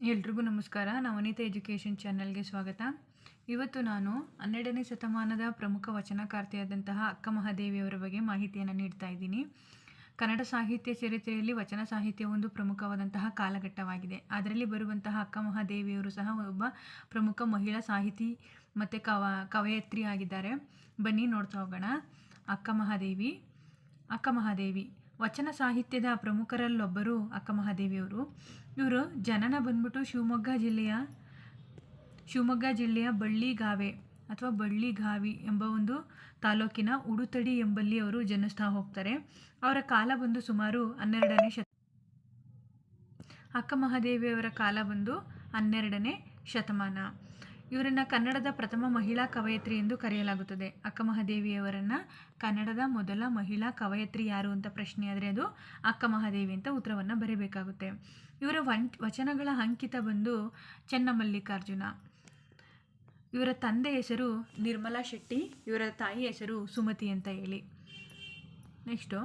ಎಲ್ರಿಗೂ ನಮಸ್ಕಾರ. ನವನೀತ ಎಜುಕೇಷನ್ ಚಾನೆಲ್ಗೆ ಸ್ವಾಗತ. ಇವತ್ತು ನಾನು ಹನ್ನೆರಡನೇ ಶತಮಾನದ ಪ್ರಮುಖ ವಚನಕಾರ್ತಿಯಾದಂತಹ ಅಕ್ಕ ಮಹಾದೇವಿಯವರ ಬಗ್ಗೆ ಮಾಹಿತಿಯನ್ನು ನೀಡ್ತಾ ಇದ್ದೀನಿ. ಕನ್ನಡ ಸಾಹಿತ್ಯ ಚರಿತ್ರೆಯಲ್ಲಿ ವಚನ ಸಾಹಿತ್ಯ ಒಂದು ಪ್ರಮುಖವಾದಂತಹ ಕಾಲಘಟ್ಟವಾಗಿದೆ. ಅದರಲ್ಲಿ ಬರುವಂತಹ ಅಕ್ಕ ಮಹಾದೇವಿಯವರು ಸಹ ಒಬ್ಬ ಪ್ರಮುಖ ಮಹಿಳಾ ಸಾಹಿತಿ ಮತ್ತು ಕವ, ಕವಯತ್ರಿ ಆಗಿದ್ದಾರೆ. ಬನ್ನಿ ನೋಡ್ತಾ ಹೋಗೋಣ. ಅಕ್ಕ ಮಹಾದೇವಿ ಅಕ್ಕ ಮಹಾದೇವಿ ವಚನ ಸಾಹಿತ್ಯದ ಪ್ರಮುಖರಲ್ಲೊಬ್ಬರು ಅಕ್ಕ ಮಹಾದೇವಿಯವರು ಇವರು ಜನನ ಬಂದ್ಬಿಟ್ಟು ಶಿವಮೊಗ್ಗ ಜಿಲ್ಲೆಯ ಶಿವಮೊಗ್ಗ ಜಿಲ್ಲೆಯ ಬಳ್ಳಿಗಾವೆ ಅಥವಾ ಬಳ್ಳಿಗಾವಿ ಎಂಬ ಒಂದು ತಾಲೂಕಿನ ಉಡುತಡಿ ಎಂಬಲ್ಲಿ ಅವರು ಜನಿಸ್ತಾ ಹೋಗ್ತಾರೆ. ಅವರ ಕಾಲ ಬಂದು ಸುಮಾರು ಹನ್ನೆರಡನೇ ಶತ ಅಕ್ಕ ಮಹಾದೇವಿಯವರ ಕಾಲ ಬಂದು ಹನ್ನೆರಡನೇ ಶತಮಾನ. ಇವರನ್ನು ಕನ್ನಡದ ಪ್ರಥಮ ಮಹಿಳಾ ಕವಯತ್ರಿ ಎಂದು ಕರೆಯಲಾಗುತ್ತದೆ. ಅಕ್ಕಮಹಾದೇವಿಯವರನ್ನು ಕನ್ನಡದ ಮೊದಲ ಮಹಿಳಾ ಕವಯತ್ರಿ ಯಾರು ಅಂತ ಪ್ರಶ್ನೆ ಆದರೆ ಅದು ಅಕ್ಕ ಮಹಾದೇವಿ ಅಂತ ಉತ್ತರವನ್ನು ಬರೀಬೇಕಾಗುತ್ತೆ. ಇವರ ವನ್, ವಚನಗಳ ಅಂಕಿತ ಬಂದು ಚೆನ್ನಮಲ್ಲಿಕಾರ್ಜುನ. ಇವರ ತಂದೆ ಹೆಸರು ನಿರ್ಮಲಾ ಶೆಟ್ಟಿ, ಇವರ ತಾಯಿ ಹೆಸರು ಸುಮತಿ ಅಂತ ಹೇಳಿ. ನೆಕ್ಸ್ಟು,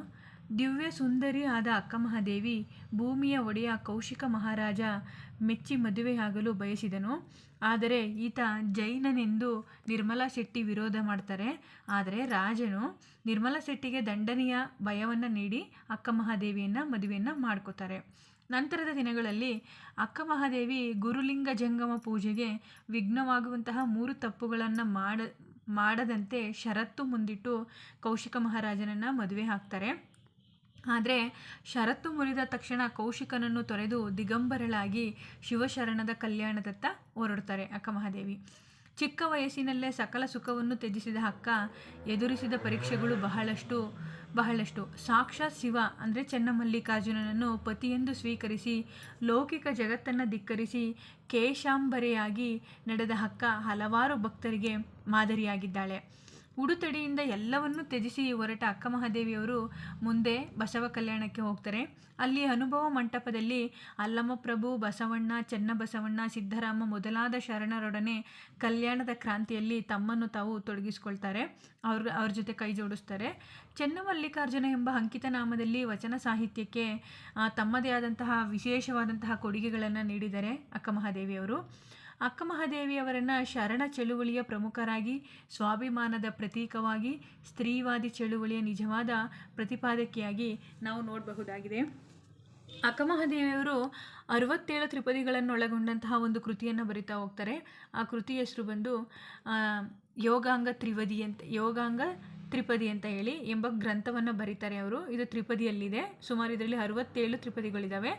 ದಿವ್ಯ ಸುಂದರಿ ಆದ ಅಕ್ಕಮಹಾದೇವಿ ಭೂಮಿಯ ಒಡೆಯ ಕೌಶಿಕ ಮಹಾರಾಜ ಮೆಚ್ಚಿ ಮದುವೆಯಾಗಲು ಬಯಸಿದನು. ಆದರೆ ಈತ ಜೈನನೆಂದು ನಿರ್ಮಲಾ ಶೆಟ್ಟಿ ವಿರೋಧ ಮಾಡ್ತಾರೆ. ಆದರೆ ರಾಜನು ನಿರ್ಮಲಾ ಶೆಟ್ಟಿಗೆ ದಂಡನೆಯ ಭಯವನ್ನು ನೀಡಿ ಅಕ್ಕ ಮಹಾದೇವಿಯನ್ನು ಮದುವೆಯನ್ನು ಮಾಡ್ಕೋತಾರೆ. ನಂತರದ ದಿನಗಳಲ್ಲಿ ಅಕ್ಕ ಮಹಾದೇವಿ ಗುರುಲಿಂಗ ಜಂಗಮ ಪೂಜೆಗೆ ವಿಘ್ನವಾಗುವಂತಹ ಮೂರು ತಪ್ಪುಗಳನ್ನು ಮಾಡ, ಮಾಡದಂತೆ ಷರತ್ತು ಮುಂದಿಟ್ಟು ಕೌಶಿಕ ಮಹಾರಾಜನನ್ನು ಮದುವೆ ಹಾಕ್ತಾರೆ. ಆದರೆ ಷರತ್ತು ಮುರಿದ ತಕ್ಷಣ ಕೌಶಿಕನನ್ನು ತೊರೆದು ದಿಗಂಬರಳಾಗಿ ಶಿವಶರಣದ ಕಲ್ಯಾಣದತ್ತ ಹೊರಡ್ತಾರೆ ಅಕ್ಕ ಮಹಾದೇವಿ. ಚಿಕ್ಕ ವಯಸ್ಸಿನಲ್ಲೇ ಸಕಲ ಸುಖವನ್ನು ತ್ಯಜಿಸಿದ ಅಕ್ಕ ಎದುರಿಸಿದ ಪರೀಕ್ಷೆಗಳು ಬಹಳಷ್ಟು ಬಹಳಷ್ಟು. ಸಾಕ್ಷಾತ್ ಶಿವ ಅಂದರೆ ಚೆನ್ನಮಲ್ಲಿಕಾರ್ಜುನನನ್ನು ಪತಿಯೆಂದು ಸ್ವೀಕರಿಸಿ, ಲೌಕಿಕ ಜಗತ್ತನ್ನು ಧಿಕ್ಕರಿಸಿ, ಕೇಶಾಂಬರೆಯಾಗಿ ನಡೆದ ಅಕ್ಕ ಹಲವಾರು ಭಕ್ತರಿಗೆ ಮಾದರಿಯಾಗಿದ್ದಾಳೆ. ಉಡುತಡಿಯಿಂದ ಎಲ್ಲವನ್ನೂ ತ್ಯಜಿಸಿ ಹೊರಟ ಅಕ್ಕ ಮಹಾದೇವಿಯವರು ಮುಂದೆ ಬಸವ ಕಲ್ಯಾಣಕ್ಕೆ ಹೋಗ್ತಾರೆ. ಅಲ್ಲಿ ಅನುಭವ ಮಂಟಪದಲ್ಲಿ ಅಲ್ಲಮಪ್ರಭು ಬಸವಣ್ಣ ಚೆನ್ನಬಸವಣ್ಣ ಸಿದ್ದರಾಮ ಮೊದಲಾದ ಶರಣರೊಡನೆ ಕಲ್ಯಾಣದ ಕ್ರಾಂತಿಯಲ್ಲಿ ತಮ್ಮನ್ನು ತಾವು ತೊಡಗಿಸ್ಕೊಳ್ತಾರೆ. ಅವ್ರ ಅವ್ರ ಜೊತೆ ಕೈ ಜೋಡಿಸ್ತಾರೆ. ಚೆನ್ನಮಲ್ಲಿಕಾರ್ಜುನ ಎಂಬ ಅಂಕಿತ ನಾಮದಲ್ಲಿ ವಚನ ಸಾಹಿತ್ಯಕ್ಕೆ ತಮ್ಮದೇ ಆದಂತಹ ವಿಶೇಷವಾದಂತಹ ಕೊಡುಗೆಗಳನ್ನು ನೀಡಿದ್ದಾರೆ ಅಕ್ಕ ಮಹಾದೇವಿಯವರು. ಅಕ್ಕ ಮಹಾದೇವಿಯವರನ್ನು ಶರಣ ಚಳುವಳಿಯ ಪ್ರಮುಖರಾಗಿ, ಸ್ವಾಭಿಮಾನದ ಪ್ರತೀಕವಾಗಿ, ಸ್ತ್ರೀವಾದಿ ಚಳುವಳಿಯ ನಿಜವಾದ ಪ್ರತಿಪಾದಕಿಯಾಗಿ ನಾವು ನೋಡಬಹುದಾಗಿದೆ. ಅಕ್ಕಮಹಾದೇವಿಯವರು ಅರವತ್ತೇಳು ತ್ರಿಪದಿಗಳನ್ನು ಒಳಗೊಂಡಂತಹ ಒಂದು ಕೃತಿಯನ್ನು ಬರಿತಾ ಹೋಗ್ತಾರೆ. ಆ ಕೃತಿ ಹೆಸರು ಬಂದು ಯೋಗಾಂಗ ತ್ರಿವದಿ ಅಂತ, ಯೋಗಾಂಗ ತ್ರಿಪದಿ ಅಂತ ಹೇಳಿ ಎಂಬ ಗ್ರಂಥವನ್ನು ಬರೀತಾರೆ ಅವರು. ಇದು ತ್ರಿಪದಿಯಲ್ಲಿದೆ. ಸುಮಾರು ಇದರಲ್ಲಿ ಅರವತ್ತೇಳು ತ್ರಿಪದಿಗಳಿದ್ದಾವೆ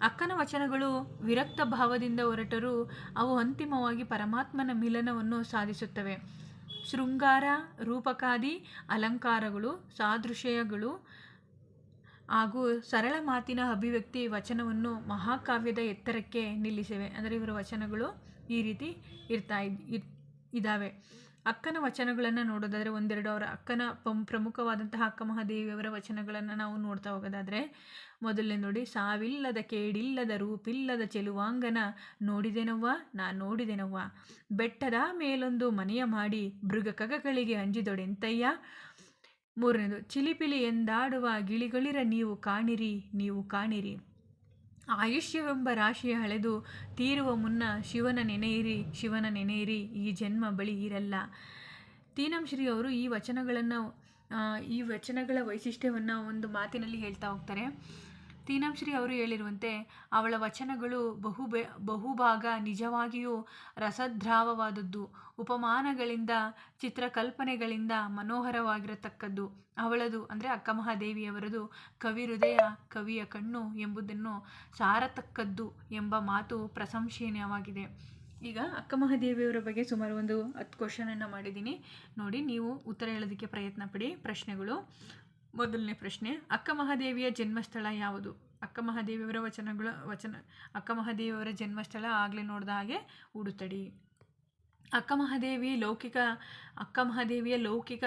ಅಕ್ಕನ ವಚನಗಳು ವಿರಕ್ತ ಭಾವದಿಂದ ಹೊರಟರೂ ಅವು ಅಂತಿಮವಾಗಿ ಪರಮಾತ್ಮನ ಮಿಲನವನ್ನು ಸಾಧಿಸುತ್ತವೆ. ಶೃಂಗಾರ, ರೂಪಕಾದಿ, ಅಲಂಕಾರಗಳು, ಸಾದೃಶ್ಯಗಳು ಹಾಗೂ ಸರಳ ಮಾತಿನ ಅಭಿವ್ಯಕ್ತಿ ವಚನವನ್ನು ಮಹಾಕಾವ್ಯದ ಎತ್ತರಕ್ಕೆ ನಿಲ್ಲಿಸಿವೆ. ಅಂದರೆ ಇವರ ವಚನಗಳು ಈ ರೀತಿ ಇರ್ತಾ ಇದ್ದಾವೆ ಅಕ್ಕನ ವಚನಗಳನ್ನು ನೋಡೋದಾದರೆ ಒಂದೆರಡು ಅವರ ಅಕ್ಕನ ಪಂ, ಪ್ರಮುಖವಾದಂತಹ ಅಕ್ಕ ಮಹಾದೇವಿಯವರ ವಚನಗಳನ್ನು ನಾವು ನೋಡ್ತಾ ಹೋಗೋದಾದರೆ, ಮೊದಲನೇ ನೋಡಿ, ಸಾವಿಲ್ಲದ ಕೇಡಿಲ್ಲದ ರೂಪಿಲ್ಲದ ಚೆಲುವಾಂಗನ ನೋಡಿದೆನವ್ವ, ನಾ ನೋಡಿದೆನವ್ವ. ಬೆಟ್ಟದ ಮೇಲೊಂದು ಮನೆಯ ಮಾಡಿ ಮೃಗ ಕಗಗಳಿಗೆ ಅಂಜಿದೊಡೆಂತಯ್ಯ. ಮೂರನೇದು, ಚಿಲಿಪಿಲಿ ಎಂದಾಡುವ ಗಿಳಿಗಳಿರ ನೀವು ಕಾಣಿರಿ ನೀವು ಕಾಣಿರಿ. ಆಯುಷ್ಯವೆಂಬ ರಾಶಿಯ ಹಳೆದು ತೀರುವ ಮುನ್ನ ಶಿವನ ನೆನೆಯಿರಿ ಶಿವನ ನೆನೆಯಿರಿ, ಈ ಜನ್ಮ ಬಳಿ ಇರಲ್ಲ. ತೀನಂಶ್ರೀ ಅವರು ಈ ವಚನಗಳನ್ನು ಈ ವಚನಗಳ ವೈಶಿಷ್ಟ್ಯವನ್ನು ಒಂದು ಮಾತಿನಲ್ಲಿ ಹೇಳ್ತಾ ಹೋಗ್ತಾರೆ. ತೀನಂಶ್ರೀ ಅವರು ಹೇಳಿರುವಂತೆ ಅವಳ ವಚನಗಳು ಬಹು ಬಹುಭಾಗ ನಿಜವಾಗಿಯೂ ರಸದ್ರಾವವಾದದ್ದು. ಉಪಮಾನಗಳಿಂದ, ಚಿತ್ರಕಲ್ಪನೆಗಳಿಂದ ಮನೋಹರವಾಗಿರತಕ್ಕದ್ದು. ಅವಳದು, ಅಂದರೆ ಅಕ್ಕ ಮಹಾದೇವಿಯವರದು ಕವಿ ಹೃದಯ ಕವಿಯ ಕಣ್ಣು ಎಂಬುದನ್ನು ಸಾರತಕ್ಕದ್ದು ಎಂಬ ಮಾತು ಪ್ರಶಂಸನೀಯವಾಗಿದೆ. ಈಗ ಅಕ್ಕ ಮಹಾದೇವಿಯವರ ಬಗ್ಗೆ ಸುಮಾರು ಒಂದು ಹತ್ತು ಕ್ವಶನನ್ನು ಮಾಡಿದ್ದೀನಿ. ನೋಡಿ, ನೀವು ಉತ್ತರ ಹೇಳೋದಕ್ಕೆ ಪ್ರಯತ್ನ ಪಡಿ ಪ್ರಶ್ನೆಗಳು. ಮೊದಲನೇ ಪ್ರಶ್ನೆ, ಅಕ್ಕ ಮಹಾದೇವಿಯ ಜನ್ಮಸ್ಥಳ ಯಾವುದು? ಅಕ್ಕ ಮಹಾದೇವಿಯವರ ವಚನಗಳು, ವಚನ, ಅಕ್ಕ ಮಹಾದೇವಿಯವರ ಜನ್ಮಸ್ಥಳ ಆಗಲೇ ನೋಡಿದ ಹಾಗೆ ಉಡುತಡಿ. ಅಕ್ಕ ಮಹಾದೇವಿ ಲೌಕಿಕ, ಅಕ್ಕ ಮಹಾದೇವಿಯ ಲೌಕಿಕ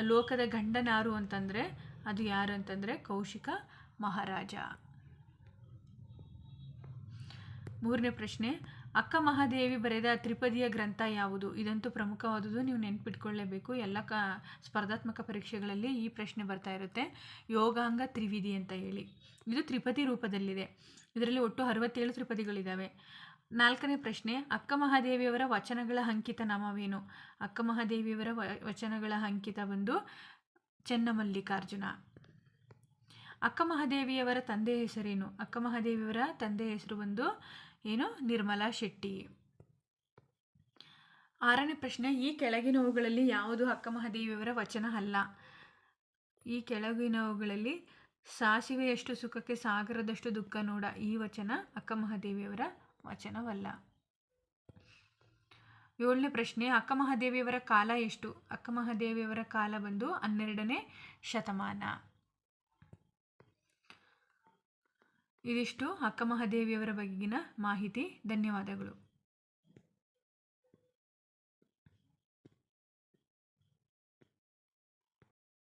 ಲೋಕದ ಗಂಡನಾರು ಅಂತಂದರೆ ಅದು ಯಾರು ಅಂತಂದರೆ ಕೌಶಿಕ ಮಹಾರಾಜ. ಮೂರನೇ ಪ್ರಶ್ನೆ ಅಕ್ಕ ಮಹಾದೇವಿ ಬರೆದ ತ್ರಿಪದಿಯ ಗ್ರಂಥ ಯಾವುದು? ಇದಂತೂ ಪ್ರಮುಖವಾದುದು ನೀವು ನೆನ್ಪಿಟ್ಕೊಳ್ಳೇಬೇಕು. ಎಲ್ಲ ಕ, ಸ್ಪರ್ಧಾತ್ಮಕ ಪರೀಕ್ಷೆಗಳಲ್ಲಿ ಈ ಪ್ರಶ್ನೆ ಬರ್ತಾ ಇರುತ್ತೆ. ಯೋಗಾಂಗ ತ್ರಿವಿಧಿ ಅಂತ ಹೇಳಿ. ಇದು ತ್ರಿಪದಿ ರೂಪದಲ್ಲಿದೆ. ಇದರಲ್ಲಿ ಒಟ್ಟು ಅರವತ್ತೇಳು ತ್ರಿಪದಿಗಳಿದ್ದಾವೆ ನಾಲ್ಕನೇ ಪ್ರಶ್ನೆ, ಅಕ್ಕ ಮಹಾದೇವಿಯವರ ವಚನಗಳ ಅಂಕಿತ ನಾಮವೇನು? ಅಕ್ಕ ಮಹಾದೇವಿಯವರ ವಚನಗಳ ಅಂಕಿತ ಬಂದು ಚೆನ್ನಮಲ್ಲಿಕಾರ್ಜುನ. ಅಕ್ಕ ಮಹಾದೇವಿಯವರ ತಂದೆ ಹೆಸರೇನು? ಅಕ್ಕ ಮಹಾದೇವಿಯವರ ತಂದೆ ಹೆಸರು ಬಂದು ಏನು? ನಿರ್ಮಲಾ ಶೆಟ್ಟಿ. ಆರನೇ ಪ್ರಶ್ನೆ, ಈ ಕೆಳಗಿನವುಗಳಲ್ಲಿ ಯಾವುದು ಅಕ್ಕಮಹಾದೇವಿಯವರ ವಚನ ಅಲ್ಲ? ಈ ಕೆಳಗಿನವುಗಳಲ್ಲಿ ಸಾಸಿವೆಯಷ್ಟು ಸುಖಕ್ಕೆ ಸಾಗರದಷ್ಟು ದುಃಖ ನೋಡ, ಈ ವಚನ ಅಕ್ಕಮಹಾದೇವಿಯವರ ವಚನವಲ್ಲ. ಏಳನೇ ಪ್ರಶ್ನೆ ಅಕ್ಕಮಹಾದೇವಿಯವರ ಕಾಲ ಎಷ್ಟು? ಅಕ್ಕಮಹಾದೇವಿಯವರ ಕಾಲ ಬಂದು ಹನ್ನೆರಡನೇ ಶತಮಾನ. ಇದಿಷ್ಟು ಅಕ್ಕಮಹಾದೇವಿಯವರ ಬಗೆಗಿನ ಮಾಹಿತಿ. ಧನ್ಯವಾದಗಳು.